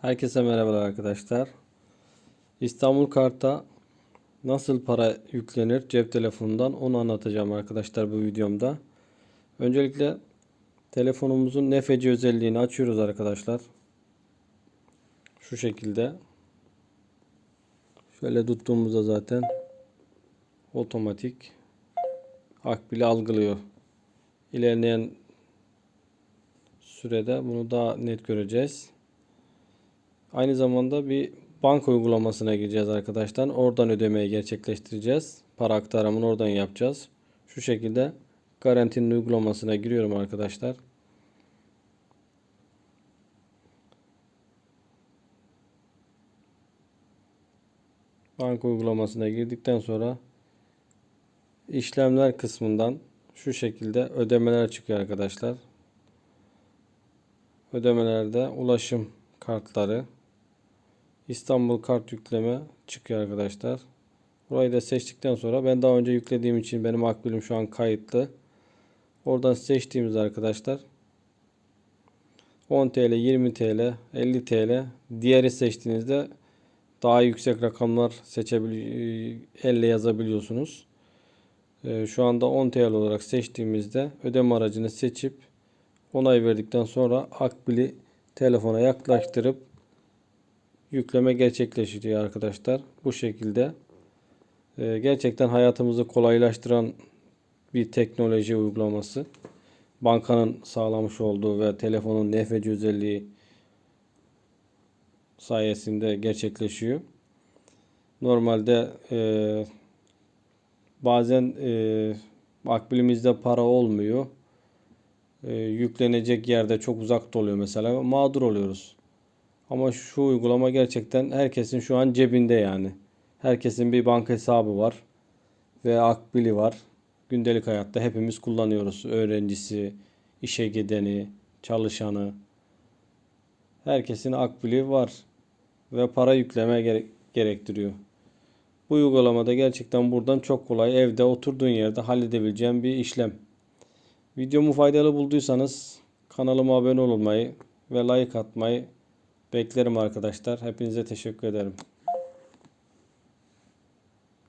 Herkese merhabalar arkadaşlar. İstanbul Kart'a nasıl para yüklenir cep telefonundan onu anlatacağım arkadaşlar bu videomda. Öncelikle telefonumuzun nefeci özelliğini açıyoruz arkadaşlar. Şu şekilde. Şöyle tuttuğumuzda zaten otomatik akbili algılıyor. İlerleyen sürede bunu daha net göreceğiz. Aynı zamanda bir banka uygulamasına gireceğiz arkadaşlar. Oradan ödemeyi gerçekleştireceğiz. Para aktarımını oradan yapacağız. Şu şekilde garantinin uygulamasına giriyorum arkadaşlar. Banka uygulamasına girdikten sonra işlemler kısmından şu şekilde ödemeler çıkıyor arkadaşlar. Ödemelerde ulaşım kartları İstanbul kart yükleme çıkıyor arkadaşlar. Burayı da seçtikten sonra ben daha önce yüklediğim için benim akbilim şu an kayıtlı. Oradan seçtiğimiz arkadaşlar 10 TL, 20 TL, 50 TL. Diğeri seçtiğinizde daha yüksek rakamlar seçebil elle yazabiliyorsunuz. Ee, Şu anda 10 TL olarak seçtiğimizde ödeme aracını seçip onay verdikten sonra akbili telefona yaklaştırıp yükleme gerçekleşiyor arkadaşlar. Bu şekilde Ee, gerçekten hayatımızı kolaylaştıran bir teknoloji uygulaması. Bankanın sağlamış olduğu ve telefonun nefeci özelliği sayesinde gerçekleşiyor. Normalde e, bazen e, akbilimizde para olmuyor. E, yüklenecek yerde çok uzakta oluyor mesela. Mağdur oluyoruz. Ama şu uygulama gerçekten herkesin şu an cebinde yani. Herkesin bir banka hesabı var ve akbili var. Gündelik hayatta hepimiz kullanıyoruz. Öğrencisi, işe gideni, çalışanı. Herkesin akbili var ve para yükleme gere- gerektiriyor. Bu uygulamada gerçekten buradan çok kolay evde oturduğun yerde halledebileceğin bir işlem. Videomu faydalı bulduysanız kanalıma abone olmayı ve like atmayı beklerim arkadaşlar. Hepinize teşekkür ederim.